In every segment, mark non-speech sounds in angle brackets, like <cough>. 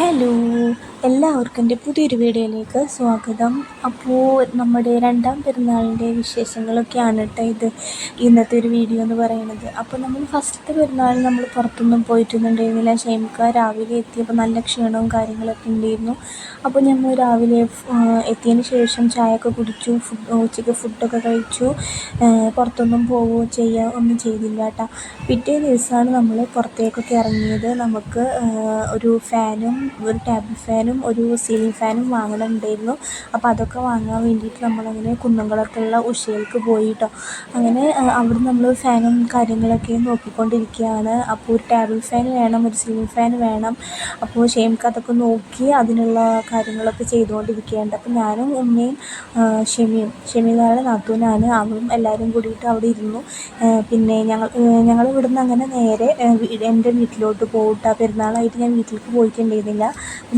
Hello. എല്ലാവർക്കും എന്റെ പുതിയൊരു വീഡിയോയിലേക്ക് സ്വാഗതം. അപ്പോൾ നമ്മുടെ രണ്ടാം പെരുന്നാളിന്റെ വിശേഷങ്ങളൊക്കെയാണ് കേട്ടോ ഇത്. ഇന്നത്തെ ഒരു വീഡിയോ എന്ന് പറയുന്നത്. അപ്പോൾ നമ്മൾ ഫസ്റ്റത്തെ പെരുന്നാൾ നമ്മൾ പുറത്തൊന്നും പോയിട്ടൊന്നുണ്ടായിരുന്നില്ല ഷെയ്മക്ക രാവിലെ എത്തിയപ്പോൾ നല്ല ക്ഷീണവും കാര്യങ്ങളൊക്കെ ഉണ്ടായിരുന്നു. അപ്പോൾ ഞങ്ങൾ രാവിലെ എത്തിയതിന് ശേഷം ചായയൊക്കെ കുടിച്ചു ഫുഡ് ഉച്ചയ്ക്ക് ഫുഡൊക്കെ കഴിച്ചു. പുറത്തൊന്നും പോവുകയോ ചെയ്യുക ഒന്നും ചെയ്തില്ല കേട്ടോ പിറ്റേ ദിവസമാണ് നമ്മൾ പുറത്തേക്കൊക്കെ ഇറങ്ങിയത്. നമുക്ക് ഒരു ഫാനും ഒരു ടേബിൾ ഫാനും ഒരു സീലിംഗ് ഫാനും വാങ്ങണമുണ്ടായിരുന്നു അപ്പോൾ അതൊക്കെ വാങ്ങാൻ വേണ്ടിയിട്ട് നമ്മളങ്ങനെ കുന്നംകുളത്തുള്ള ഉഷയിലേക്ക് പോയി കേട്ടോ അങ്ങനെ അവിടെ നമ്മൾ ഫാനും കാര്യങ്ങളൊക്കെ നോക്കിക്കൊണ്ടിരിക്കുകയാണ്. അപ്പോൾ ഒരു ടേബിൾ ഫാൻ വേണം ഒരു സീലിംഗ് ഫാൻ വേണം. അപ്പോൾ ഷെയ്മക്ക് അതൊക്കെ നോക്കി അതിനുള്ള കാര്യങ്ങളൊക്കെ ചെയ്തുകൊണ്ടിരിക്കുകയുണ്ട് അപ്പോൾ ഞാനും ഉമ്മയും ഷെമിയും ഷെമിയുടെ നാത്തൂനാണ്. അവളും എല്ലാവരും കൂടിയിട്ട് അവിടെ ഇരുന്നു. പിന്നെ ഞങ്ങൾ ഞങ്ങൾ ഇവിടുന്ന് അങ്ങനെ നേരെ എന്റെ വീട്ടിലോട്ട് പോകട്ടെ പെരുന്നാളായിട്ട് ഞാൻ വീട്ടിലേക്ക് പോയിട്ടുണ്ടായിരുന്നില്ല.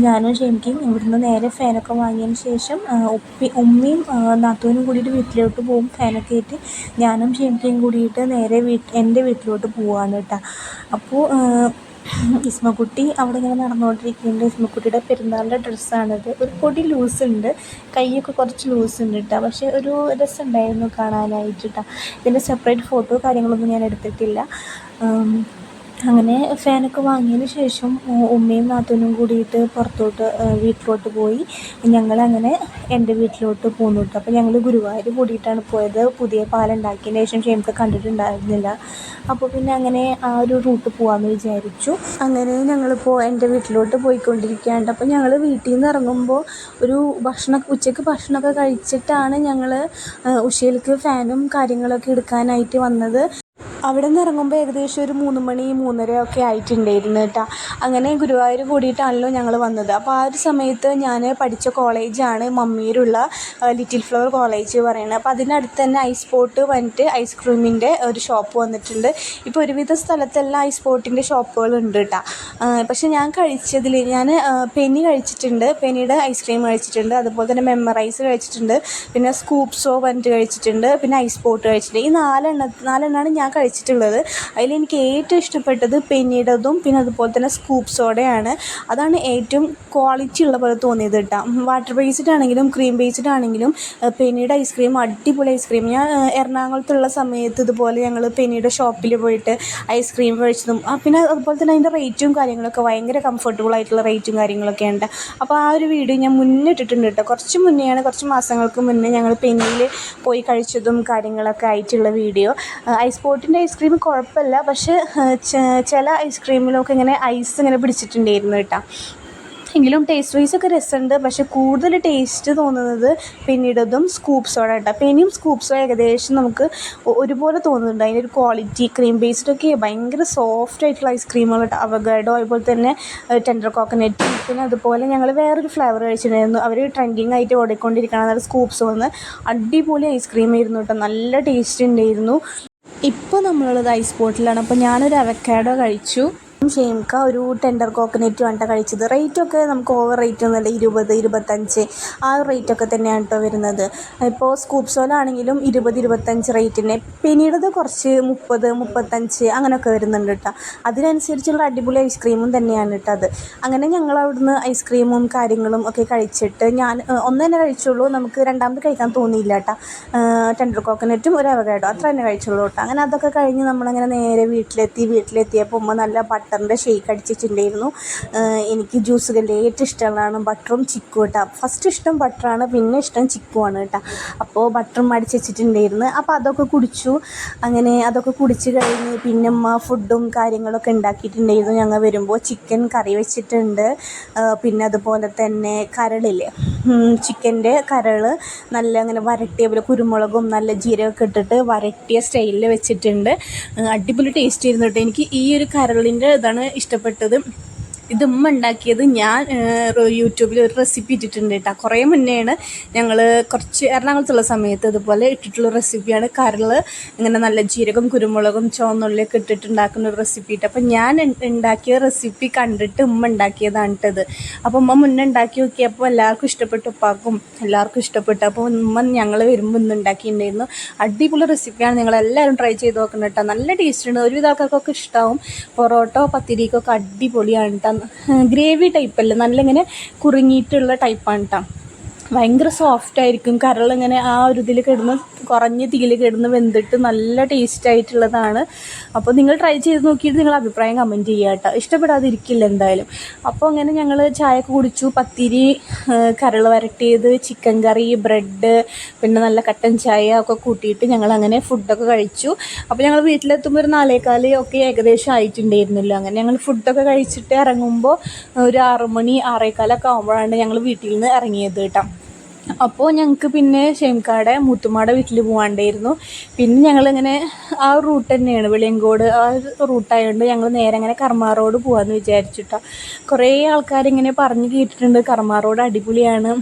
ഞാനും ഷെമിക്കും ഇവിടുന്ന് നേരെ ഫാനൊക്കെ വാങ്ങിയതിന് ശേഷം ഉപ്പി ഉമ്മയും നാത്തൂനും കൂടിയിട്ട് വീട്ടിലോട്ട് പോകും. ഫാനൊക്കെ ആയിട്ട് ഞാനും ഷെമിക്കയും കൂടിയിട്ട് നേരെ വീട്ട് എന്റെ വീട്ടിലോട്ട് പോവാണ് കേട്ടോ. അപ്പോൾ ഇസ്മക്കുട്ടി അവിടെ ഇങ്ങനെ നടന്നുകൊണ്ടിരിക്കുന്നുണ്ട്. ഇസ്മക്കുട്ടിയുടെ പെരുന്നാളിന്റെ ഡ്രസ്സാണിത്. ഒരു പൊടി ലൂസ് ഉണ്ട് കൈയൊക്കെ കുറച്ച് ലൂസ് ഉണ്ട് കേട്ടോ. പക്ഷേ ഒരു രസമുണ്ടായിരുന്നു കാണാനായിട്ട് കേട്ടോ. ഇതിന്റെ സെപ്പറേറ്റ് ഫോട്ടോ കാര്യങ്ങളൊന്നും ഞാൻ എടുത്തിട്ടില്ല. അങ്ങനെ ഫാനൊക്കെ വാങ്ങിയതിന് ശേഷം ഉമ്മയും നാത്തൂനും കൂടിയിട്ട് പുറത്തോട്ട് വീട്ടിലോട്ട് പോയി. ഞങ്ങളങ്ങനെ എന്റെ വീട്ടിലോട്ട് പോന്നു അപ്പോൾ ഞങ്ങൾ ഗുരുവായൂർ കൂടിയിട്ടാണ് പോയത്. പുതിയ പാലം ഉണ്ടാക്കിയതിന് ശേഷം ക്ഷേമത്തെ കണ്ടിട്ടുണ്ടായിരുന്നില്ല. അപ്പോൾ പിന്നെ അങ്ങനെ ആ ഒരു റൂട്ട് പോകാമെന്ന് വിചാരിച്ചു. അങ്ങനെ ഞങ്ങളിപ്പോൾ എന്റെ വീട്ടിലോട്ട് പോയിക്കൊണ്ടിരിക്കുകയാണ്. അപ്പോൾ ഞങ്ങൾ വീട്ടിൽ നിന്ന് ഇറങ്ങുമ്പോൾ ഒരു ഭക്ഷണം ഉച്ചയ്ക്ക് ഭക്ഷണമൊക്കെ കഴിച്ചിട്ടാണ് ഞങ്ങൾ ഉഷയിലേക്ക് ഫാനും കാര്യങ്ങളൊക്കെ എടുക്കാനായിട്ട് വന്നത്. അവിടെ നിന്ന് ഇറങ്ങുമ്പോൾ ഏകദേശം ഒരു മൂന്ന് മണി മൂന്നര ഒക്കെ ആയിട്ടുണ്ടായിരുന്നു കേട്ടോ. അങ്ങനെ ഗുരുവായൂർ കൂടിയിട്ടാണല്ലോ ഞങ്ങൾ വന്നത്. അപ്പോൾ ആ ഒരു സമയത്ത് ഞാൻ പഠിച്ച കോളേജാണ് മമ്മിയിലുള്ള ലിറ്റിൽ ഫ്ലവർ കോളേജ് പറയുന്നത് അപ്പോൾ അതിനടുത്ത് തന്നെ ഐസ് പോട്ട് വന്നിട്ട് ഐസ്ക്രീമിന്റെ ഒരു ഷോപ്പ് വന്നിട്ടുണ്ട്. ഇപ്പോൾ ഒരുവിധ സ്ഥലത്തെല്ലാം ഐസ് പോട്ടിന്റെ ഷോപ്പുകളുണ്ട് കേട്ടോ. പക്ഷേ ഞാൻ കഴിച്ചതിൽ ഞാൻ പെനി കഴിച്ചിട്ടുണ്ട്. പെനിയുടെ ഐസ്ക്രീം കഴിച്ചിട്ടുണ്ട്. അതുപോലെ തന്നെ മെമ്മറൈസ് കഴിച്ചിട്ടുണ്ട്. പിന്നെ സ്കൂപ്സോ വന്നിട്ട് കഴിച്ചിട്ടുണ്ട്. പിന്നെ ഐസ് പോട്ട് കഴിച്ചിട്ടുണ്ട്. ഈ നാലെണ്ണ നാലെണ്ണമാണ് ഞാൻ കഴിച്ചത്. കഴിച്ചിട്ടുള്ളത് അതിലെനിക്ക് ഏറ്റവും ഇഷ്ടപ്പെട്ടത് പെന്നിയുടേതും പിന്നെ അതുപോലെ തന്നെ സ്കൂപ്പ് സോഡയാണ് അതാണ് ഏറ്റവും ക്വാളിറ്റി ഉള്ള പോലെ തോന്നിയത് കേട്ടോ വാട്ടർ ബേസ്ഡ് ആണെങ്കിലും ക്രീം ബേസ്ഡ് ആണെങ്കിലും പെന്നിയുടെ ഐസ്ക്രീം അടിപൊളി ഐസ്ക്രീം ഞാൻ എറണാകുളത്തുള്ള സമയത്ത് ഇതുപോലെ ഞങ്ങൾ പെന്നിയുടെ ഷോപ്പിൽ പോയിട്ട് ഐസ്ക്രീം കഴിച്ചതും പിന്നെ അതുപോലെ തന്നെ അതിന്റെ റേറ്റും കാര്യങ്ങളൊക്കെ ഭയങ്കര കംഫർട്ടബിൾ ആയിട്ടുള്ള റേറ്റും കാര്യങ്ങളൊക്കെ ഉണ്ട്. അപ്പോൾ ആ ഒരു വീഡിയോ ഞാൻ മുന്നേ ഇട്ടിട്ടുണ്ട് കേട്ടോ കുറച്ച് മുന്നെയാണ് കുറച്ച് മാസങ്ങൾക്ക് മുന്നേ ഞങ്ങൾ പെനിയിൽ പോയി കഴിച്ചതും കാര്യങ്ങളൊക്കെ ആയിട്ടുള്ള വീഡിയോ. ഐസ് പോട്ടിന്റെ ഐസ്ക്രീം കുഴപ്പമില്ല. പക്ഷേ ചില ഐസ്ക്രീമിലൊക്കെ ഇങ്ങനെ ഐസ് ഇങ്ങനെ പിടിച്ചിട്ടുണ്ടായിരുന്നു കേട്ടോ. എങ്കിലും ടേസ്റ്റ് വൈസ് ഒക്കെ രസമുണ്ട്. പക്ഷേ കൂടുതൽ ടേസ്റ്റ് തോന്നുന്നത് പിന്നീടതും സ്കൂപ്പ് സോഡ കേട്ടോ പെനിയും സ്കൂപ്പ് സോഡ ഏകദേശം നമുക്ക് ഒരുപോലെ തോന്നുന്നുണ്ട്. അതിന്റെ ഒരു ക്വാളിറ്റി ക്രീം ബേസ്ഡൊക്കെ ഭയങ്കര സോഫ്റ്റ് ആയിട്ടുള്ള ഐസ്ക്രീമുകൾ കേട്ടോ. അവഗാഡോ അതുപോലെ തന്നെ ടെൻഡർ കോക്കനട്ട് പിന്നെ അതുപോലെ ഞങ്ങൾ വേറൊരു ഫ്ലേവർ കഴിച്ചിട്ടുണ്ടായിരുന്നു. അവർ ട്രെൻഡിങ് ആയിട്ട് ഓടിക്കൊണ്ടിരിക്കണം അതായത് സ്കൂപ്സ് വന്ന് അടിപൊളി ഐസ്ക്രീം ആയിരുന്നു കേട്ടോ. നല്ല ടേസ്റ്റ് ഉണ്ടായിരുന്നു. ഇപ്പോൾ നമ്മളുള്ളത് ഐസ് ബോട്ടിലാണ്. അപ്പോൾ ഞാനൊരു അവക്കാഡോ കഴിച്ചു. ഷെയ്മക്ക ഒരു ടെൻഡർ കോക്കനറ്റ് വേണ്ട കഴിച്ചത്. റേറ്റൊക്കെ നമുക്ക് ഓവർ റേറ്റ് ഒന്നുമല്ല ഇരുപത് ഇരുപത്തഞ്ച് ആ റേറ്റൊക്കെ തന്നെയാണ് കേട്ടോ വരുന്നത്. ഇപ്പോൾ സ്കൂപ്പ് സോലാണെങ്കിലും ഇരുപത് ഇരുപത്തഞ്ച് റേറ്റിന് പിന്നീടത് കുറച്ച് മുപ്പത് മുപ്പത്തഞ്ച് അങ്ങനെയൊക്കെ വരുന്നുണ്ട് കേട്ടോ അതിനനുസരിച്ചുള്ള അടിപൊളി ഐസ്ക്രീമും തന്നെയാണ് കേട്ടോ അത്. അങ്ങനെ ഞങ്ങൾ അവിടുന്ന് ഐസ്ക്രീമും കാര്യങ്ങളും ഒക്കെ കഴിച്ചിട്ട് ഞാൻ ഒന്ന് തന്നെ കഴിച്ചുള്ളൂ. നമുക്ക് രണ്ടാമത് കഴിക്കാൻ തോന്നിയില്ല കേട്ടോ ടെൻഡർ കോക്കനറ്റും ഒരു അവകാഡോ അത്ര തന്നെ കഴിച്ചുള്ളൂ കേട്ടോ അങ്ങനെ അതൊക്കെ കഴിഞ്ഞ് നമ്മളങ്ങനെ നേരെ വീട്ടിലെത്തി. വീട്ടിലെത്തിയപ്പോൾ നല്ല ബട്ടർ ബട്ടറിന്റെ ഷേക്ക് അടിച്ചിട്ടുണ്ടായിരുന്നു. എനിക്ക് ജ്യൂസുകളിൽ ഏറ്റവും ഇഷ്ടമുള്ളതാണ് ബട്ടറും ചിക്കും കേട്ടോ ഫസ്റ്റ് ഇഷ്ടം ബട്ടറാണ് പിന്നെ ഇഷ്ടം ചിക്കുമാണ് കേട്ടോ അപ്പോൾ ബട്ടറും അടിച്ച് വെച്ചിട്ടുണ്ടായിരുന്നു. അപ്പോൾ അതൊക്കെ കുടിച്ചു. അങ്ങനെ അതൊക്കെ കുടിച്ച് കഴിഞ്ഞ് പിന്നെ അമ്മ ഫുഡും കാര്യങ്ങളൊക്കെ ഉണ്ടാക്കിയിട്ടുണ്ടായിരുന്നു. ഞങ്ങൾ വരുമ്പോൾ ചിക്കൻ കറി വെച്ചിട്ടുണ്ട്. പിന്നെ അതുപോലെ തന്നെ കരളില്ലേ? ചിക്കന്റെ കരൾ നല്ല അങ്ങനെ വരട്ടിയ പോലെ കുരുമുളകും നല്ല ജീരകമൊക്കെ ഇട്ടിട്ട് വരട്ടിയ സ്റ്റൈലിൽ വെച്ചിട്ടുണ്ട്. അടിപൊളി ടേസ്റ്റ് ആയിരുന്നു കേട്ടോ എനിക്ക് ഈ ഒരു കരളിന്റെ ഇതാണ് ഇഷ്ടപ്പെട്ടത്. ഇത് ഉമ്മ ഉണ്ടാക്കിയത് ഞാൻ യൂട്യൂബിൽ ഒരു റെസിപ്പി ഇട്ടിട്ടുണ്ട് കേട്ടോ കുറേ മുന്നെയാണ് ഞങ്ങൾ കുറച്ച് എറണാകുളത്തുള്ള സമയത്ത് ഇതുപോലെ ഇട്ടിട്ടുള്ള റെസിപ്പിയാണ് കരൾ ഇങ്ങനെ നല്ല ജീരകം കുരുമുളകും ചുവന്നുള്ളിയൊക്കെ ഇട്ടിട്ട് ഉണ്ടാക്കുന്ന ഒരു റെസിപ്പി ഇട്ട് അപ്പം ഞാൻ ഉണ്ടാക്കിയ റെസിപ്പി കണ്ടിട്ട് ഉമ്മ ഉണ്ടാക്കിയതാണ് കേട്ടത് അപ്പോൾ ഉമ്മ മുന്നേ ഉണ്ടാക്കി നോക്കിയപ്പോൾ എല്ലാവർക്കും ഇഷ്ടപ്പെട്ടു. ഉപ്പാക്കും എല്ലാവർക്കും ഇഷ്ടപ്പെട്ടു. അപ്പോൾ ഉമ്മ ഞങ്ങൾ വരുമ്പോൾ ഇന്ന് ഉണ്ടാക്കിയിട്ടുണ്ടായിരുന്നു. അടിപൊളി റെസിപ്പിയാണ് നിങ്ങൾ എല്ലാവരും ട്രൈ ചെയ്ത് നോക്കണം കേട്ടോ നല്ല ടേസ്റ്റ് ഉണ്ട് ഒരുവിധ ആൾക്കാർക്കൊക്കെ ഇഷ്ടമാവും പൊറോട്ടോ പത്തിരിക്കൊക്കെ അടിപൊളിയാണ് കേട്ടോ ഗ്രേവി ടൈപ്പല്ല നല്ല ഇങ്ങനെ കുറുങ്ങിയിട്ടുള്ള ടൈപ്പാണ് കേട്ടോ ഭയങ്കര സോഫ്റ്റ് ആയിരിക്കും. ഇങ്ങനെ ആ ഒരു ഇതിൽ കിടന്ന് കുറഞ്ഞ തീയിൽ കിടന്ന് വെന്തിട്ട് നല്ല ടേസ്റ്റ് ആയിട്ടുള്ളതാണ്. അപ്പോൾ നിങ്ങൾ ട്രൈ ചെയ്ത് നോക്കിയിട്ട് നിങ്ങൾ അഭിപ്രായം കമന്റ് ചെയ്യുക കേട്ടോ. ഇഷ്ടപ്പെടാതിരിക്കില്ല എന്തായാലും. അപ്പോൾ അങ്ങനെ ഞങ്ങൾ ചായയൊക്കെ കുടിച്ചു. പത്തിരി കരൾ വരട്ടിയത് ചിക്കൻ കറി ബ്രെഡ് പിന്നെ നല്ല കട്ടൻ ചായ ഒക്കെ കൂട്ടിയിട്ട് ഞങ്ങൾ അങ്ങനെ ഫുഡൊക്കെ കഴിച്ചു. അപ്പോൾ ഞങ്ങൾ വീട്ടിലെത്തുമ്പോൾ ഒരു നാലേകാൽ ഒക്കെ ഏകദേശം ആയിട്ടുണ്ടായിരുന്നല്ലോ. അങ്ങനെ ഞങ്ങൾ ഫുഡൊക്കെ കഴിച്ചിട്ട് ഇറങ്ങുമ്പോൾ ഒരു ആറുമണി ആറേക്കാലൊക്കെ ആകുമ്പോഴാണ് ഞങ്ങൾ വീട്ടിൽ നിന്ന് ഇറങ്ങിയത് കേട്ടോ. അപ്പോൾ ഞങ്ങൾക്ക് പിന്നെ ഷെയിംക്കാടെ മുത്തുമാട വീട്ടിൽ പോകാണ്ടായിരുന്നു പിന്നെ ഞങ്ങളിങ്ങനെ ആ റൂട്ട് തന്നെയാണ് വെളിയങ്കോട്. ആ റൂട്ടായതുകൊണ്ട് ഞങ്ങൾ നേരെ അങ്ങനെ കർമ്മ റോഡ് പോകാമെന്ന് വിചാരിച്ചിട്ടാണ് കുറേ ആൾക്കാരിങ്ങനെ പറഞ്ഞ് കേട്ടിട്ടുണ്ട് കർമ്മ റോഡ് അടിപൊളിയാണ്.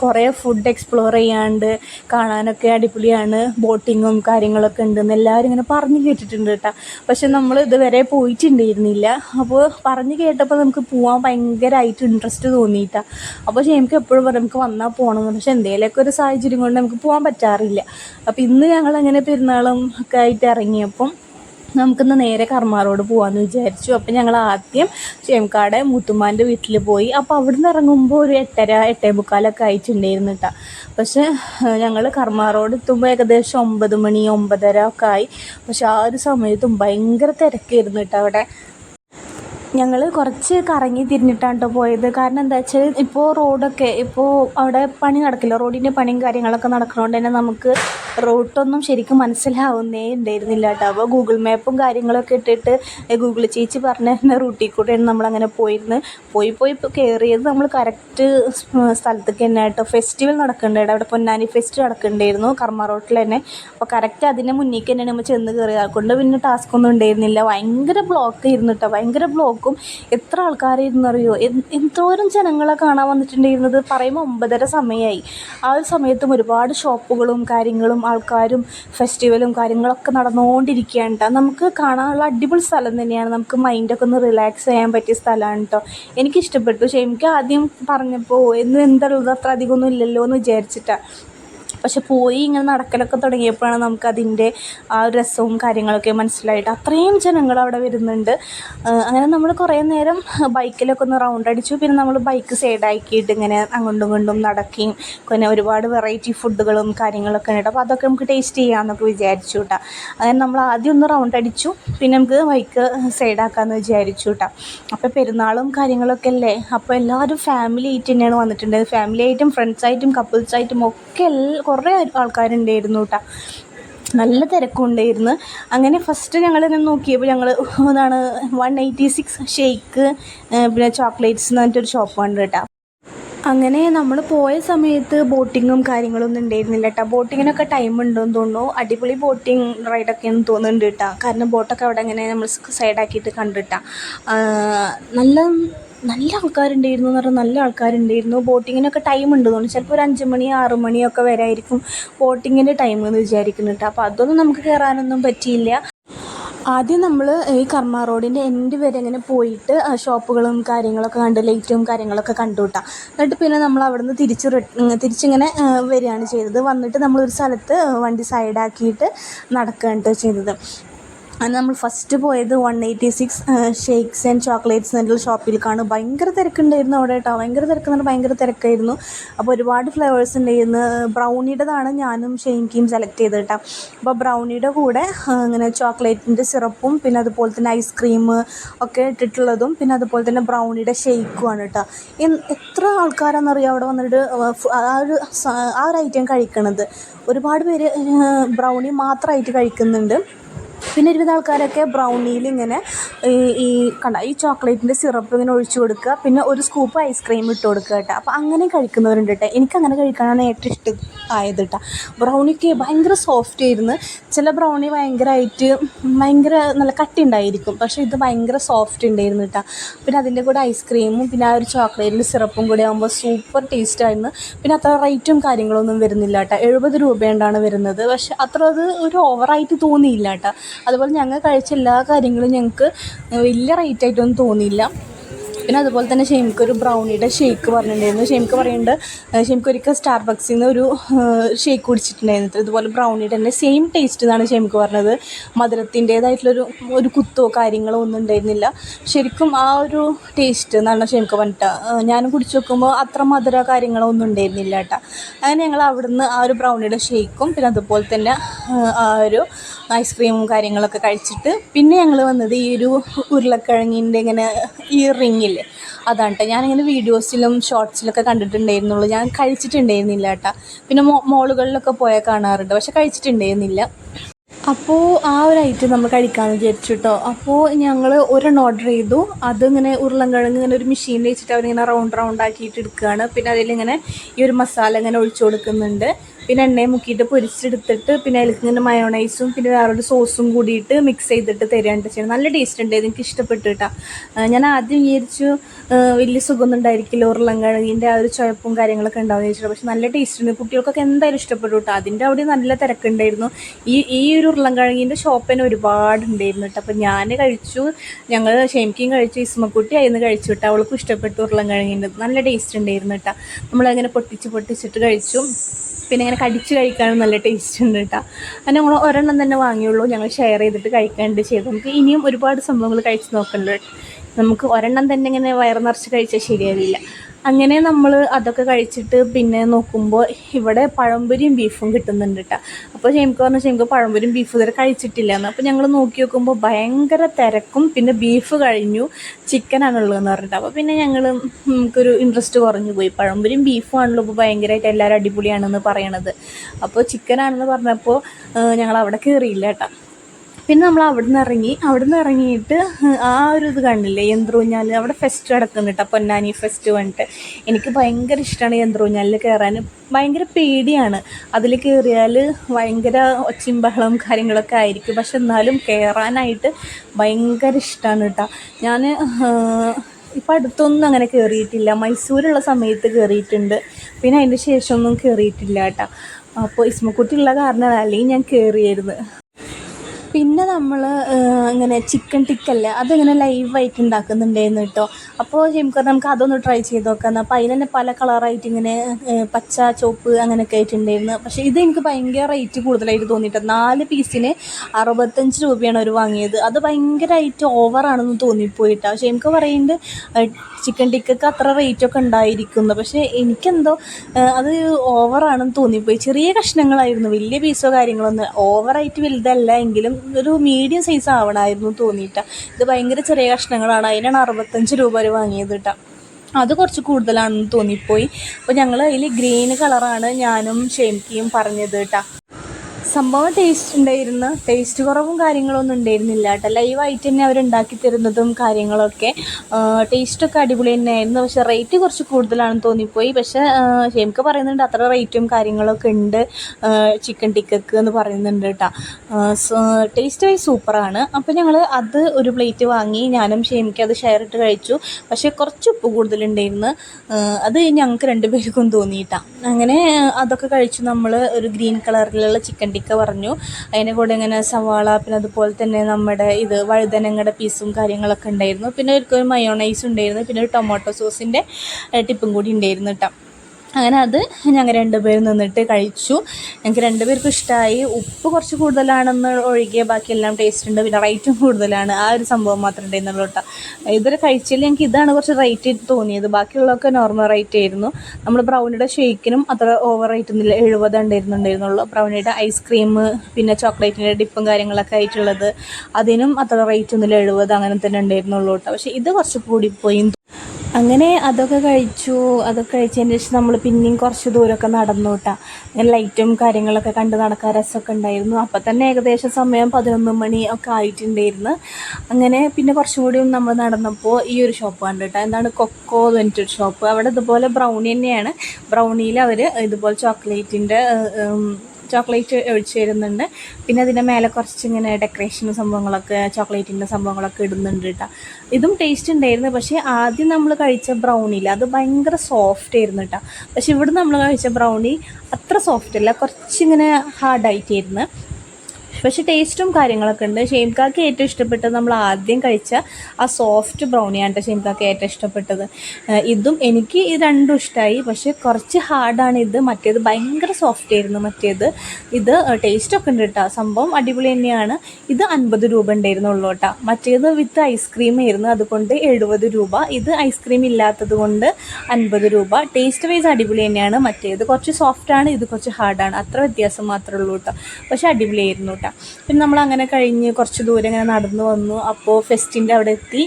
കുറേ ഫുഡ് എക്സ്പ്ലോർ ചെയ്യാണ്ട് കാണാനൊക്കെ അടിപൊളിയാണ്. ബോട്ടിങ്ങും കാര്യങ്ങളൊക്കെ ഉണ്ടെന്ന് എല്ലാവരും ഇങ്ങനെ പറഞ്ഞു കേട്ടിട്ടുണ്ട് കേട്ടോ. പക്ഷെ നമ്മൾ ഇതുവരെ പോയിട്ടുണ്ടായിരുന്നില്ല. അപ്പോൾ പറഞ്ഞു കേട്ടപ്പോൾ നമുക്ക് പോകാൻ ഭയങ്കരമായിട്ട് ഇൻട്രസ്റ്റ് തോന്നിയിട്ടാണ് അപ്പോൾ പക്ഷേ എനിക്ക് എപ്പോഴും പറയും നമുക്ക് വന്നാൽ പോകണം പക്ഷെ എന്തെങ്കിലുമൊക്കെ ഒരു സാഹചര്യം കൊണ്ട് നമുക്ക് പോകാൻ പറ്റാറില്ല. അപ്പോൾ ഇന്ന് ഞങ്ങൾ അങ്ങനെ പെരുന്നാളും ഒക്കെ ആയിട്ട് ഇറങ്ങിയപ്പം നമുക്കിന്ന് നേരെ കർമാറോട് പോകാമെന്ന് വിചാരിച്ചു. അപ്പം ഞങ്ങൾ ആദ്യം ചേമക്കാട് മുത്തുമാന്റെ വീട്ടിൽ പോയി. അപ്പോൾ അവിടുന്ന് ഇറങ്ങുമ്പോൾ ഒരു എട്ടര എട്ടേ മുക്കാലൊക്കെ ആയിട്ടുണ്ടായിരുന്നു കേട്ടോ പക്ഷേ ഞങ്ങൾ കർമാറോട് എത്തുമ്പോൾ ഏകദേശം ഒമ്പത് മണി ഒമ്പതര ഒക്കെ ആയി. പക്ഷെ ആ ഒരു സമയത്തും ഭയങ്കര തിരക്കായിരുന്നു കേട്ടോ അവിടെ. ഞങ്ങൾ കുറച്ച് കറങ്ങി തിരിഞ്ഞിട്ടാണ് കേട്ടോ പോയത്. കാരണം എന്താ വെച്ചാൽ ഇപ്പോൾ റോഡൊക്കെ ഇപ്പോൾ അവിടെ പണി നടക്കില്ല. റോഡിന്റെ പണിയും കാര്യങ്ങളൊക്കെ നടക്കുന്നതുകൊണ്ട് തന്നെ നമുക്ക് റൂട്ടൊന്നും ശരിക്കും മനസ്സിലാവുന്നേ ഉണ്ടായിരുന്നില്ല കേട്ടോ അപ്പോൾ ഗൂഗിൾ മാപ്പും കാര്യങ്ങളൊക്കെ ഇട്ടിട്ട് ഗൂഗിൾ ചേച്ചി പറഞ്ഞ <laughs> റൂട്ടിൽ കൂടെയാണ് നമ്മളങ്ങനെ പോയിരുന്നത് പോയി പോയി ഇപ്പോൾ കയറിയത് നമ്മൾ കറക്റ്റ് സ്ഥലത്തേക്ക് തന്നെ കേട്ടോ ഫെസ്റ്റിവൽ നടക്കുന്നുണ്ടായിരുന്നു അവിടെ? പൊന്നാനി ഫെസ്റ്റ് നടക്കുന്നുണ്ടായിരുന്നു കർമ്മ റോട്ടിൽ തന്നെ. അപ്പോൾ കറക്റ്റ് അതിന്റെ മുന്നിൽ തന്നെയാണ് നമ്മൾ ചെന്ന് കയറിയത് അതുകൊണ്ട് പിന്നെ ടാസ്ക് ഒന്നും ഉണ്ടായിരുന്നില്ല. ഭയങ്കര ബ്ലോക്ക് ആയിരുന്നു കേട്ടോ ഭയങ്കര ബ്ലോക്കും എത്ര ആൾക്കാരായിരുന്നു അറിയോ എന്തോരം ജനങ്ങളെ കാണാൻ വന്നിട്ടുണ്ടായിരുന്നത്? പറയുമ്പോൾ ഒമ്പതര സമയമായി ആ ഒരു സമയത്തും ഒരുപാട് ഷോപ്പുകളും കാര്യങ്ങളും ആൾക്കാരും ഫെസ്റ്റിവലും കാര്യങ്ങളൊക്കെ നടന്നുകൊണ്ടിരിക്കുകയാണ് കേട്ടോ നമുക്ക് കാണാനുള്ള അടിപൊളി സ്ഥലം തന്നെയാണ്. നമുക്ക് മൈൻഡൊക്കെ ഒന്ന് റിലാക്സ് ചെയ്യാൻ പറ്റിയ സ്ഥലമാണ് കേട്ടോ എനിക്കിഷ്ടപ്പെട്ടു പക്ഷേ എനിക്ക് ആദ്യം പറഞ്ഞപ്പോൾ എന്ന് എന്താണുള്ളത് അത്ര അധികമൊന്നും ഇല്ലല്ലോ എന്ന് വിചാരിച്ചിട്ടാണ് പക്ഷെ പോയി ഇങ്ങനെ നടക്കലൊക്കെ തുടങ്ങിയപ്പോഴാണ് നമുക്ക് നമുക്കതിന്റെ ആ രസവും കാര്യങ്ങളൊക്കെ മനസ്സിലായിട്ട് അത്രയും ജനങ്ങൾ അവിടെ വരുന്നുണ്ട്. അങ്ങനെ നമ്മൾ കുറേ നേരം ബൈക്കിലൊക്കെ ഒന്ന് റൗണ്ട് അടിച്ചു. പിന്നെ നമ്മൾ ബൈക്ക് സൈഡാക്കിയിട്ട് ഇങ്ങനെ അങ്ങോട്ടും ഇങ്ങോട്ടും നടക്കുകയും പിന്നെ ഒരുപാട് വെറൈറ്റി ഫുഡുകളും കാര്യങ്ങളൊക്കെ ഉണ്ട്. അപ്പോൾ അതൊക്കെ നമുക്ക് ടേസ്റ്റ് ചെയ്യാമെന്നൊക്കെ വിചാരിച്ചു കേട്ടോ. അങ്ങനെ നമ്മൾ ആദ്യം ഒന്ന് റൗണ്ട് അടിച്ചു. പിന്നെ നമുക്ക് ബൈക്ക് സൈഡാക്കാമെന്ന് വിചാരിച്ചു കേട്ടോ. അപ്പോൾ പെരുന്നാളും കാര്യങ്ങളൊക്കെ അല്ലേ? അപ്പോൾ എല്ലാവരും ഫാമിലി ആയിട്ട് തന്നെയാണ് വന്നിട്ടുണ്ടായത്. ഫാമിലി ആയിട്ടും ഫ്രണ്ട്സായിട്ടും കപ്പിൾസായിട്ടും ഒക്കെ എല്ലാ കുറേ ആൾക്കാരുണ്ടായിരുന്നു കേട്ടോ നല്ല തിരക്കുണ്ടായിരുന്നു. അങ്ങനെ ഫസ്റ്റ് ഞങ്ങൾ നോക്കിയപ്പോൾ ഞങ്ങൾ ഇതാണ് വൺ എയ്റ്റി സിക്സ് ഷേക്ക് പിന്നെ ചോക്ലേറ്റ്സ് എന്ന് പറഞ്ഞിട്ടൊരു ഷോപ്പുണ്ട് കേട്ടോ അങ്ങനെ നമ്മൾ പോയ സമയത്ത് ബോട്ടിങ്ങും കാര്യങ്ങളൊന്നും ഉണ്ടായിരുന്നില്ല കേട്ടോ ബോട്ടിങ്ങിനൊക്കെ ടൈം ഉണ്ടെന്ന് തോന്നുന്നു. അടിപൊളി ബോട്ടിങ് റൈഡൊക്കെയാണെന്ന് തോന്നുന്നുണ്ട് കേട്ടോ കാരണം ബോട്ടൊക്കെ അവിടെ അങ്ങനെ നമ്മൾ സൈഡാക്കിയിട്ട് കണ്ടിട്ടാ നല്ല നല്ല ആൾക്കാരുണ്ടായിരുന്നു എന്ന് പറഞ്ഞാൽ നല്ല ആൾക്കാരുണ്ടായിരുന്നു. ബോട്ടിങ്ങിനൊക്കെ ടൈം ഉണ്ട് തോന്നുന്നു. ചിലപ്പോൾ ഒരു അഞ്ച് മണി മണിയൊക്കെ വരെ ആയിരിക്കും ബോട്ടിങ്ങിന്റെ ടൈം എന്ന് വിചാരിക്കുന്നുണ്ട്. അപ്പോൾ അതൊന്നും നമുക്ക് കയറാനൊന്നും പറ്റിയില്ല. ആദ്യം നമ്മൾ ഈ കർമ്മ റോഡിന്റെ എൻഡ് വരെ ഇങ്ങനെ പോയിട്ട് ഷോപ്പുകളും കാര്യങ്ങളൊക്കെ കണ്ട് ലൈറ്റും കാര്യങ്ങളൊക്കെ കണ്ടു കേട്ടോ എന്നിട്ട് പിന്നെ നമ്മൾ അവിടെ നിന്ന് തിരിച്ച് തിരിച്ചിങ്ങനെ വരികയാണ് ചെയ്തത്. വന്നിട്ട് നമ്മളൊരു സ്ഥലത്ത് വണ്ടി സൈഡാക്കിയിട്ട് നടക്കുകയാണ് ചെയ്തത്. അങ്ങനെ നമ്മൾ ഫസ്റ്റ് പോയത് one eighty six shakes and chocolates എന്നുള്ള ഷോപ്പിലേക്കാണ് ഭയങ്കര തിരക്കുണ്ടായിരുന്നു അവിടെ കേട്ടോ. ഭയങ്കര തിരക്കെന്ന് പറഞ്ഞാൽ ഭയങ്കര തിരക്കായിരുന്നു. അപ്പോൾ ഒരുപാട് ഫ്ലേവേഴ്സ് ഉണ്ടായിരുന്നു. ബ്രൗണിയുടേതാണ് ഞാനും ഷെയ്ൻകിയും സെലക്ട് ചെയ്തത് കേട്ടോ. അപ്പോൾ ബ്രൗണിയുടെ കൂടെ ഇങ്ങനെ ചോക്ലേറ്റിന്റെ സിറപ്പും പിന്നെ അതുപോലെ തന്നെ ഐസ്ക്രീം ഒക്കെ ഇട്ടിട്ടുള്ളതും പിന്നെ അതുപോലെ തന്നെ ബ്രൗണിയുടെ ഷെയ്ക്കുമാണ് കേട്ടോ. എത്ര ആൾക്കാരാണെന്നറിയാം അവിടെ വന്നിട്ട് ആ ഒരു ആ ഒരു ഐറ്റം കഴിക്കണത്? ഒരുപാട് പേര് ബ്രൗണി മാത്രമായിട്ട് കഴിക്കുന്നുണ്ട്. പിന്നെ ഒരുവിധം ആൾക്കാരൊക്കെ ബ്രൗണിയിൽ ഇങ്ങനെ ഈ കണ്ട ഈ ചോക്ലേറ്റിന്റെ സിറപ്പ് ഇങ്ങനെ ഒഴിച്ചു കൊടുക്കുക. പിന്നെ ഒരു സ്കൂപ്പ് ഐസ്ക്രീം ഇട്ട് കൊടുക്കുക കേട്ടോ. അപ്പോൾ അങ്ങനെ കഴിക്കുന്നവരുണ്ട് കേട്ടോ. എനിക്ക് അങ്ങനെ കഴിക്കാനാണ് ഏറ്റവും ഇഷ്ടം ആയത് കേട്ടോ ബ്രൗണിക്ക് ഭയങ്കര സോഫ്റ്റ് ആയിരുന്നു. ചില ബ്രൗണി ഭയങ്കരമായിട്ട് ഭയങ്കര നല്ല കട്ടി ഉണ്ടായിരിക്കും പക്ഷേ ഇത് ഭയങ്കര സോഫ്റ്റ് ഉണ്ടായിരുന്നു കേട്ടോ പിന്നെ അതിന്റെ കൂടെ ഐസ്ക്രീമും പിന്നെ ആ ഒരു ചോക്ലേറ്റിന്റെ സിറപ്പും കൂടി ആകുമ്പോൾ സൂപ്പർ ടേസ്റ്റ് ആയിരുന്നു. പിന്നെ അത്ര റേറ്റും കാര്യങ്ങളൊന്നും വരുന്നില്ല കേട്ടോ എഴുപത് രൂപയുണ്ടാണ് വരുന്നത്. പക്ഷേ അത്ര അത് ഒരു ഓവറായിട്ട് തോന്നിയില്ല കേട്ടോ അതുപോലെ ഞങ്ങൾ കഴിച്ച എല്ലാ കാര്യങ്ങളും ഞങ്ങൾക്ക് വലിയ റേറ്റ് ആയിട്ടൊന്നും തോന്നിയില്ല. പിന്നെ അതുപോലെ തന്നെ ഷെയ്മിക്ക് ഒരു ബ്രൗണിയുടെ ഷെയ്ക്ക് പറഞ്ഞിട്ടുണ്ടായിരുന്നു. ഷെയ്മിക്ക് പറയുന്നുണ്ട് ഷെയ്മിക്ക് ഒരിക്കൽ സ്റ്റാർബക്സിൽ നിന്ന് ഒരു ഷേക്ക് കുടിച്ചിട്ടുണ്ടായിരുന്നു. ഇതുപോലെ ബ്രൗണിയുടെ തന്നെ സെയിം ടേസ്റ്റ് എന്നാണ് ഷെയ്മിക്ക് പറഞ്ഞത്. മധുരത്തിന്റേതായിട്ടുള്ളൊരു ഒരു കുത്തോ കാര്യങ്ങളോ ഒന്നും ഉണ്ടായിരുന്നില്ല. ശരിക്കും ആ ഒരു ടേസ്റ്റ് എന്നാണ് ഷെയ്മിക്ക് പറഞ്ഞിട്ട് ഞാനും കുടിച്ച് നോക്കുമ്പോൾ അത്ര മധുര കാര്യങ്ങളോ ഒന്നും ഉണ്ടായിരുന്നില്ല കേട്ടോ. അങ്ങനെ ഞങ്ങൾ അവിടുന്ന് ആ ഒരു ബ്രൗണിയുടെ ഷേക്കും പിന്നെ അതുപോലെ തന്നെ ആ ഒരു ഐസ്ക്രീമും കാര്യങ്ങളൊക്കെ കഴിച്ചിട്ട് പിന്നെ ഞങ്ങൾ വന്നത് ഈ ഒരു ഉരുളക്കിഴങ്ങിന്റെ ഇങ്ങനെ ഈ റിങ്ങില്ലേ അതാണ് ഞാനിങ്ങനെ വീഡിയോസിലും ഷോർട്സിലൊക്കെ കണ്ടിട്ടുണ്ടായിരുന്നുള്ളൂ. ഞാൻ കഴിച്ചിട്ടുണ്ടായിരുന്നില്ല കേട്ടോ. പിന്നെ മോളുകളിലൊക്കെ പോയാൽ കാണാറുണ്ട്. പക്ഷെ കഴിച്ചിട്ടുണ്ടായിരുന്നില്ല. അപ്പോൾ ആ ഒരു ഐറ്റം നമ്മൾ കഴിക്കാമെന്ന് വിചാരിച്ചു കേട്ടോ അപ്പോൾ ഞങ്ങൾ ഒരെണ്ണം ഓർഡർ ചെയ്തു. അതിങ്ങനെ ഉരുളൻകിഴങ്ങ് ഇങ്ങനെ ഒരു മെഷീനിൽ വെച്ചിട്ട് അവരിങ്ങനെ റൗണ്ട് റൗണ്ട് ആക്കിയിട്ട് എടുക്കുകയാണ് പിന്നെ അതിലിങ്ങനെ ഈ ഒരു മസാല ഇങ്ങനെ ഒഴിച്ചു കൊടുക്കുന്നുണ്ട്. പിന്നെ എണ്ണയെ മുക്കിയിട്ട് പൊരിച്ചെടുത്തിട്ട് പിന്നെ അതിലേക്ക് മയോണൈസും പിന്നെ വേറൊരു സോസും കൂടിയിട്ട് മിക്സ് ചെയ്തിട്ട് തരികയാണ് ചെയ്യണം നല്ല ടേസ്റ്റ് ഉണ്ട്. എനിക്ക് ഇഷ്ടപ്പെട്ടു കേട്ടോ ഞാൻ ആദ്യം വിചാരിച്ചു വലിയ സുഖമൊന്നും ഉണ്ടായിരിക്കില്ല ഉരുളൻകിഴങ്ങിന്റെ ആ ഒരു ചുവപ്പും കാര്യങ്ങളൊക്കെ ഉണ്ടാവും ചോദിച്ചിട്ട് പക്ഷെ നല്ല ടേസ്റ്റ് ഉണ്ട്. കുട്ടികൾക്കൊക്കെ എന്തായാലും ഇഷ്ടപ്പെട്ടു കേട്ടോ അതിന്റെ അവിടെ നല്ല തിരക്കുണ്ടായിരുന്നു. ഈ ഈ ഒരു ഉരുളൻകിഴങ്ങിന്റെ ഷോപ്പ് ഒരുപാട് ഉണ്ടായിരുന്നു കേട്ടോ അപ്പോൾ ഞാൻ കഴിച്ചു. ഞങ്ങൾ ഷെമിക്കും കഴിച്ചു. ഇസ്മക്കുട്ടി അതിന് കഴിച്ചു കേട്ടോ അവൾക്കും ഇഷ്ടപ്പെട്ടു ഉരുളൻകിഴങ്ങിന്റെ നല്ല ടേസ്റ്റ് ഉണ്ടായിരുന്നു കേട്ടോ നമ്മളങ്ങനെ പൊട്ടിച്ച് പൊട്ടിച്ചിട്ട് കഴിച്ചു. പിന്നെ ഇങ്ങനെ കടിച്ച് കഴിക്കാനും നല്ല ടേസ്റ്റ് ഉണ്ട് കേട്ടോ അത് ഞങ്ങൾ ഒരെണ്ണം തന്നെ വാങ്ങിയുള്ളൂ. ഞങ്ങൾ ഷെയർ ചെയ്തിട്ട് കഴിക്കാണ്ട് ചെയ്തു. നമുക്ക് ഇനിയും ഒരുപാട് സംഭവങ്ങൾ കഴിച്ച് നോക്കണ്ട. നമുക്ക് ഒരെണ്ണം തന്നെ ഇങ്ങനെ വയറ് നിറച്ച് കഴിച്ചാൽ ശരിയാവില്ല. അങ്ങനെ നമ്മൾ അതൊക്കെ കഴിച്ചിട്ട് പിന്നെ നോക്കുമ്പോൾ ഇവിടെ പഴംപൊരിയും ബീഫും കിട്ടുന്നുണ്ട് കേട്ടോ അപ്പോൾ ഷെയ്മക്ക് പറഞ്ഞു ഷെയ്മക്ക് പഴംപൊരിയും ബീഫ് ഇതുവരെ കഴിച്ചിട്ടില്ല എന്ന് അപ്പോൾ ഞങ്ങൾ നോക്കി നോക്കുമ്പോൾ ഭയങ്കര തിരക്കും. പിന്നെ ബീഫ് കഴിഞ്ഞു ചിക്കനാണുള്ളതെന്ന് പറഞ്ഞിട്ട്. അപ്പോൾ പിന്നെ ഞങ്ങൾ നമുക്കൊരു ഇൻട്രസ്റ്റ് കുറഞ്ഞു പോയി. പഴംപൊരിയും ബീഫും ആണല്ലോ ഇപ്പോൾ ഭയങ്കരമായിട്ട് എല്ലാവരും അടിപൊളിയാണെന്ന് പറയണത്. അപ്പോൾ ചിക്കനാണെന്ന് പറഞ്ഞപ്പോൾ ഞങ്ങൾ അവിടെ കയറിയില്ല കേട്ടോ പിന്നെ നമ്മൾ അവിടെ നിന്ന് ഇറങ്ങി അവിടെ നിന്ന് ഇറങ്ങിയിട്ട് ആ ഒരു ഇത് കണ്ടില്ലേ യന്ത്രൂഞ്ഞാൽ അവിടെ ഫെസ്റ്റ് നടക്കുന്നുണ്ട് പൊന്നാനി ഫെസ്റ്റ് പറഞ്ഞിട്ട്. എനിക്ക് ഭയങ്കര ഇഷ്ടമാണ് യന്ത്രൂഞ്ഞാലിൽ കയറാൻ ഭയങ്കര പേടിയാണ്. അതിൽ കയറിയാൽ ഭയങ്കര ഒച്ചയും ബഹളവും കാര്യങ്ങളൊക്കെ ആയിരിക്കും. പക്ഷെ എന്നാലും കയറാനായിട്ട് ഭയങ്കര ഇഷ്ടമാണ് കേട്ടോ ഞാൻ ഇപ്പം അടുത്തൊന്നും അങ്ങനെ കയറിയിട്ടില്ല മൈസൂരുള്ള സമയത്ത് കയറിയിട്ടുണ്ട് പിന്നെ അതിന്റെ ശേഷമൊന്നും കയറിയിട്ടില്ല കേട്ടോ അപ്പോൾ ഇസ്മക്കുട്ടിയുള്ള കാരണം അല്ലെങ്കിൽ ഞാൻ കയറിയായിരുന്നു പിന്നെ നമ്മൾ ഇങ്ങനെ ചിക്കൻ ടിക്കല്ലേ അതിങ്ങനെ ലൈവായിട്ട് ഉണ്ടാക്കുന്നുണ്ടായിരുന്നു കേട്ടോ. അപ്പോൾ ജിംക്കർ നമുക്ക് അതൊന്ന് ട്രൈ ചെയ്ത് നോക്കാം അപ്പോൾ അതിന് തന്നെ പല കളറായിട്ട് ഇങ്ങനെ പച്ച ചുവപ്പ് അങ്ങനെയൊക്കെ ആയിട്ടുണ്ടായിരുന്നു. പക്ഷേ ഇത് എനിക്ക് ഭയങ്കര റേറ്റ് കൂടുതലായിട്ട് തോന്നിയിട്ട്. നാല് പീസിന് അറുപത്തഞ്ച് രൂപയാണ് അവർ വാങ്ങിയത്. അത് ഭയങ്കരമായിട്ട് ഓവറാണെന്ന് തോന്നിപ്പോയിട്ടാണ് പക്ഷേ എനിക്ക് പറയുന്നുണ്ട് ചിക്കൻ ടിക്കക്ക് അത്ര റേറ്റ് ഒക്കെ ഉണ്ടായിരിക്കുന്നു പക്ഷേ എനിക്കെന്തോ അത് ഓവറാണെന്ന് തോന്നിപ്പോയി. ചെറിയ കഷ്ണങ്ങളായിരുന്നു. വലിയ പീസോ കാര്യങ്ങളൊന്നും ഓവറായിട്ട് വലുതല്ല എങ്കിലും ഒരു മീഡിയം സൈസ് ആവണമായിരുന്നു തോന്നിയിട്ടാ ഇത് ഭയങ്കര ചെറിയ കഷ്ണങ്ങളാണ്. അതിനാണ് അറുപത്തഞ്ച് രൂപ വരെ വാങ്ങിയത് കേട്ടോ അത് കുറച്ച് കൂടുതലാണെന്ന് തോന്നിപ്പോയി. അപ്പോൾ ഞങ്ങൾ അതിൽ ഗ്രീൻ കളറാണ് ഞാനും ഷെയ്മിക്കയും പറഞ്ഞത് കേട്ടോ സംഭവം ടേസ്റ്റ് ഉണ്ടായിരുന്നു. ടേസ്റ്റ് കുറവും കാര്യങ്ങളൊന്നും ഉണ്ടായിരുന്നില്ല കേട്ടോ. ലൈവായിട്ട് തന്നെ അവർ ഉണ്ടാക്കി തരുന്നതും കാര്യങ്ങളൊക്കെ ടേസ്റ്റൊക്കെ അടിപൊളി തന്നെയായിരുന്നു. പക്ഷെ റേറ്റ് കുറച്ച് കൂടുതലാണെന്ന് തോന്നിപ്പോയി. പക്ഷേ ഷെയ്മക്ക് പറയുന്നുണ്ട് അത്ര റേറ്റും കാര്യങ്ങളൊക്കെ ഉണ്ട് ചിക്കൻ ടിക്കക്ക് എന്ന് പറയുന്നുണ്ട് കേട്ടോ. ടേസ്റ്റ് വൈസ് സൂപ്പറാണ് അപ്പോൾ ഞങ്ങൾ അത് ഒരു പ്ലേറ്റ് വാങ്ങി ഞാനും ഷെയ്മിക്ക് അത് ഷെയർ ഇട്ട് കഴിച്ചു. പക്ഷേ കുറച്ച് ഉപ്പ് കൂടുതലുണ്ടായിരുന്നു. അത് ഞങ്ങൾക്ക് രണ്ടുപേർക്കും തോന്നിയിട്ടാണ് അങ്ങനെ അതൊക്കെ കഴിച്ചു നമ്മൾ ഒരു ഗ്രീൻ കളറിലുള്ള ചിക്കൻ ടിക്ക പറഞ്ഞു. അതിന്റെ കൂടെ ഇങ്ങനെ സവാള പിന്നെ അതുപോലെ തന്നെ നമ്മുടെ ഇത് വഴുതനങ്ങയുടെ പീസും കാര്യങ്ങളൊക്കെ ഉണ്ടായിരുന്നു. പിന്നെ ഒരു മയോണൈസ് ഉണ്ടായിരുന്നു. പിന്നെ ഒരു ടൊമാറ്റോ സോസിന്റെ ടിപ്പും കൂടി ഉണ്ടായിരുന്നു കേട്ടോ അങ്ങനെ അത് ഞങ്ങൾ രണ്ടുപേരും നിന്നിട്ട് കഴിച്ചു. ഞങ്ങൾക്ക് രണ്ടുപേർക്കും ഇഷ്ടമായി ഉപ്പ് കുറച്ച് കൂടുതലാണെന്ന് ഒഴികെ ബാക്കിയെല്ലാം ടേസ്റ്റ് ഉണ്ട്. പിന്നെ റേറ്റും കൂടുതലാണ്. ആ ഒരു സംഭവം മാത്രമേ ഉണ്ടായിരുന്നുള്ളൂ കേട്ടോ ഇതുവരെ കഴിച്ചതിൽ ഞങ്ങൾക്ക് ഇതാണ് കുറച്ച് റേറ്റ് തോന്നിയത്. ബാക്കിയുള്ളതൊക്കെ നോർമൽ റേറ്റ് ആയിരുന്നു. നമ്മൾ ബ്രൗണിയുടെ ഷേക്കിനും അത്ര ഓവർ റേറ്റ് ഒന്നുമില്ല എഴുപത് ഉണ്ടായിരുന്നുണ്ടായിരുന്നുള്ളൂ ബ്രൗണിയുടെ ഐസ്ക്രീം പിന്നെ ചോക്ലേറ്റിന്റെ ഡിപ്പും കാര്യങ്ങളൊക്കെ ആയിട്ടുള്ളത്. അതിനും അത്ര റേറ്റ് ഒന്നുമില്ല എഴുപത് അങ്ങനെ തന്നെ ഉണ്ടായിരുന്നുള്ളൂ കേട്ടോ പക്ഷേ ഇത് കുറച്ച് കൂടിപ്പോയി അങ്ങനെ അതൊക്കെ കഴിച്ചു അതൊക്കെ കഴിച്ചതിന് ശേഷം നമ്മൾ പിന്നെയും കുറച്ച് ദൂരമൊക്കെ നടന്നു അങ്ങനെ ലൈറ്റും കാര്യങ്ങളൊക്കെ കണ്ട് നടക്കാൻ രസമൊക്കെ ഉണ്ടായിരുന്നു. അപ്പം തന്നെ ഏകദേശം സമയം പതിനൊന്ന് മണി ഒക്കെ ആയിട്ടുണ്ടായിരുന്നു. അങ്ങനെ പിന്നെ കുറച്ചും കൂടി നമ്മൾ നടന്നപ്പോൾ ഈ ഒരു ഷോപ്പ് കണ്ടു കേട്ടോ എന്താണ്? കൊക്കോ എന്ന് പറഞ്ഞിട്ടൊരു ഷോപ്പ് അവിടെ ഇതുപോലെ ബ്രൗണി തന്നെയാണ്. ബ്രൗണിയിൽ അവർ ഇതുപോലെ ചോക്ലേറ്റിന്റെ ചോക്ലേറ്റ് ഒഴിച്ചു തരുന്നുണ്ട്. പിന്നെ അതിന്റെ മേലെ കുറച്ച് ഇങ്ങനെ ഡെക്കറേഷനും സംഭവങ്ങളൊക്കെ ചോക്ലേറ്റിന്റെ സംഭവങ്ങളൊക്കെ ഇടുന്നുണ്ട് കേട്ടോ. ഇതും ടേസ്റ്റ് ഉണ്ടായിരുന്നു. പക്ഷേ ആദ്യം നമ്മൾ കഴിച്ച ബ്രൗണിയിൽ അത് ഭയങ്കര സോഫ്റ്റ് ആയിരുന്നു കേട്ടോ. പക്ഷേ ഇവിടെ നമ്മൾ കഴിച്ച ബ്രൗണി അത്ര സോഫ്റ്റ് അല്ല. കുറച്ചിങ്ങനെ ഹാർഡായിട്ടായിരുന്നു പക്ഷേ ടേസ്റ്റും കാര്യങ്ങളൊക്കെ ഉണ്ട്. ഷെയിംകാക്ക് ഏറ്റവും ഇഷ്ടപ്പെട്ടത് നമ്മൾ ആദ്യം കഴിച്ച ആ സോഫ്റ്റ് ബ്രൗണിയാണ് കേട്ടോ ഷെയിംകാക്ക് ഏറ്റവും ഇഷ്ടപ്പെട്ടത്. ഇതും എനിക്ക് ഇത് രണ്ടും ഇഷ്ടമായി പക്ഷേ കുറച്ച് ഹാർഡാണ് ഇത്. മറ്റേത് ഭയങ്കര സോഫ്റ്റ് ആയിരുന്നു. മറ്റേത് ഇത് ടേസ്റ്റൊക്കെ ഉണ്ട് കേട്ടോ. സംഭവം അടിപൊളി തന്നെയാണ്. ഇത് അൻപത് രൂപ ഉണ്ടായിരുന്നുള്ളൂ കേട്ടോ. മറ്റേത് വിത്ത് ഐസ്ക്രീം ആയിരുന്നു. അതുകൊണ്ട് എഴുപത് രൂപ. ഇത് ഐസ്ക്രീം ഇല്ലാത്തത് കൊണ്ട് അൻപത് രൂപ. ടേസ്റ്റ് വൈസ് അടിപൊളി തന്നെയാണ്. മറ്റേത് കുറച്ച് സോഫ്റ്റാണ് ഇത് കുറച്ച് ഹാർഡാണ് അത്ര വ്യത്യാസം മാത്രമേ ഉള്ളൂ കേട്ടോ. പക്ഷേ അടിപൊളിയായിരുന്നു കേട്ടോ പിന്നെ നമ്മൾ അങ്ങനെ കഴിഞ്ഞ് കുറച്ച് ദൂരം ഇങ്ങനെ നടന്നു വന്നു. അപ്പോൾ ഫെസ്റ്റിന്റെ അവിടെ എത്തി.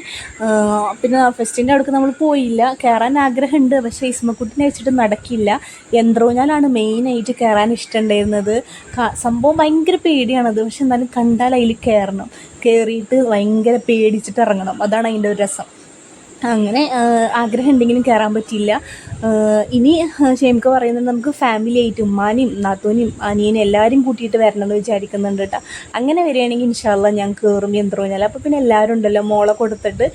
പിന്നെ ഫെസ്റ്റിന്റെ അവിടേക്ക് നമ്മൾ പോയില്ല. കയറാൻ ആഗ്രഹമുണ്ട്. പക്ഷേ ഇസ്മക്കുട്ടിനെ വെച്ചിട്ട് നടക്കില്ല. യന്ത്രൂഞ്ഞാലാണ് മെയിനായിട്ട് കയറാൻ ഇഷ്ടമുണ്ടായിരുന്നത്. സംഭവം ഭയങ്കര പേടിയാണത്. പക്ഷെ എന്നാലും കണ്ടാൽ അതിൽ കയറണം. കയറിയിട്ട് ഭയങ്കര പേടിച്ചിട്ട് ഇറങ്ങണം. അതാണ് അതിന്റെ ഒരു രസം. അങ്ങനെ ആഗ്രഹം ഉണ്ടെങ്കിലും കയറാൻ പറ്റിയില്ല. ഇനി ഷെയ്മക്ക് പറയുന്നത് നമുക്ക് ഫാമിലി ആയിട്ട് ഉമ്മാനെയും നാത്തോനെയും അനിയനും എല്ലാവരും കൂട്ടിയിട്ട് വരണം എന്ന് വിചാരിക്കുന്നുണ്ട് കേട്ടോ അങ്ങനെ വരികയാണെങ്കിൽ ഇൻഷാല്ല ഞാൻ കയറും യന്ത്രൂഞ്ഞാൽ അപ്പോൾ പിന്നെ എല്ലാവരും ഉണ്ടല്ലോ മോളെ കൊടുത്തിട്ട്.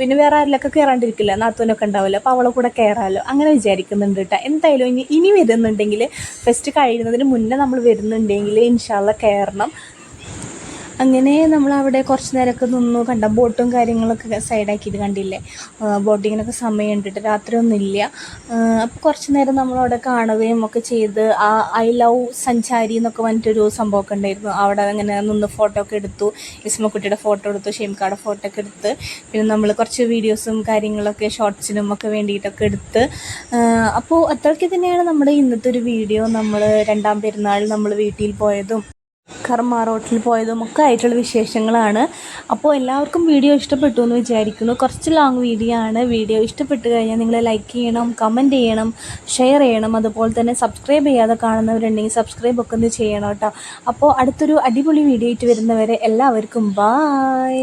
പിന്നെ വേറെ ആരിലൊക്കെ കയറാണ്ടിരിക്കില്ല നാത്തോനൊക്കെ ഉണ്ടാവില്ല അപ്പോൾ അവളെ കൂടെ കയറാമല്ലോ അങ്ങനെ വിചാരിക്കുന്നുണ്ട് കേട്ടോ എന്തായാലും ഇനി ഇനി വരുന്നുണ്ടെങ്കിൽ ഫസ്റ്റ് കഴിയുന്നതിന് മുന്നേ നമ്മൾ വരുന്നുണ്ടെങ്കിൽ ഇൻഷാല്ല കയറണം അങ്ങനെ നമ്മൾ അവിടെ കുറച്ച് നേരമൊക്കെ നിന്നു. കണ്ട ബോട്ടും കാര്യങ്ങളൊക്കെ സൈഡാക്കിയിട്ട് കണ്ടില്ലേ? ബോട്ടിങ്ങിനൊക്കെ സമയം ഉണ്ടിട്ട് രാത്രി ഒന്നുമില്ല അപ്പോൾ കുറച്ച് നേരം നമ്മളവിടെ കാണുകയും ഒക്കെ ചെയ്ത് ആ ഐ ലവ് സഞ്ചാരി എന്നൊക്കെ പറഞ്ഞിട്ടൊരു സംഭവമൊക്കെ ഉണ്ടായിരുന്നു. അവിടെ അങ്ങനെ നിന്ന് ഫോട്ടോ ഒക്കെ എടുത്തു. ഇസ്മക്കുട്ടിയുടെ ഫോട്ടോ എടുത്തു ഷെയ്മിക്കാടെ ഫോട്ടോ ഒക്കെ എടുത്ത്. പിന്നെ നമ്മൾ കുറച്ച് വീഡിയോസും കാര്യങ്ങളൊക്കെ ഷോർട്സിനും ഒക്കെ വേണ്ടിയിട്ടൊക്കെ എടുത്ത്. അപ്പോൾ അത്രയ്ക്ക് തന്നെയാണ് നമ്മുടെ ഇന്നത്തെ ഒരു വീഡിയോ. നമ്മൾ രണ്ടാം പെരുന്നാൾ നമ്മൾ വീട്ടിൽ പോയതും കർമ്മ റോട്ടിൽ പോയതും ഒക്കെ ആയിട്ടുള്ള വിശേഷങ്ങളാണ്. അപ്പോൾ എല്ലാവർക്കും വീഡിയോ ഇഷ്ടപ്പെട്ടു എന്ന് വിചാരിക്കുന്നു. കുറച്ച് ലോങ് വീഡിയോ ആണ്. വീഡിയോ ഇഷ്ടപ്പെട്ട് കഴിഞ്ഞാൽ നിങ്ങൾ ലൈക്ക് ചെയ്യണം കമന്റ് ചെയ്യണം ഷെയർ ചെയ്യണം. അതുപോലെ തന്നെ സബ്സ്ക്രൈബ് ചെയ്യാതെ കാണുന്നവരുണ്ടെങ്കിൽ സബ്സ്ക്രൈബ് ഒക്കെ ഒന്ന് ചെയ്യണം കേട്ടോ. അപ്പോൾ അടുത്തൊരു അടിപൊളി വീഡിയോ ആയിട്ട് വരുന്നവരെ എല്ലാവർക്കും ബായ്